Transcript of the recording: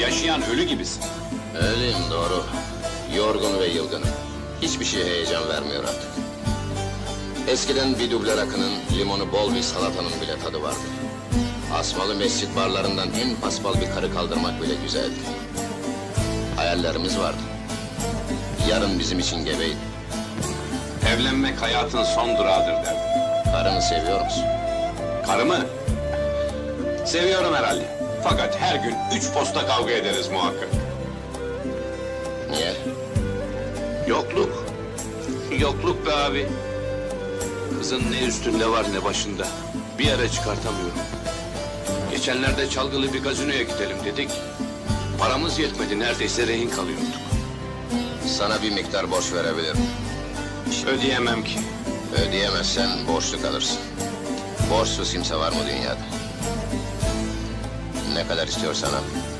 Yaşayan ölü gibisin. Öyleyim doğru. Yorgun ve yılgınım. Hiçbir şey heyecan vermiyor artık. Eskiden bir duble rakının, limonu bol bir salatanın bile tadı vardı. Asmalı mescit barlarından en paspal bir karı kaldırmak bile güzeldi. Hayallerimiz vardı. Yarın bizim için gebeydi. Evlenmek hayatın son durağıdır derdi. Karını seviyor musun? Karımı? Seviyorum herhalde. Fakat her gün üç posta kavga ederiz muhakkak. Niye? Yokluk. Yokluk be abi. Kızın ne üstünde var ne başında. Bir yere çıkartamıyorum. Geçenlerde çalgılı bir gazinoya gidelim dedik. Paramız yetmedi neredeyse rehin kalıyorduk. Sana bir miktar borç verebilirim. Ödeyemem ki. Ödeyemezsen borçlu kalırsın. Borçsuz kimse var mı dünyada? Ne kadar istiyorsan al.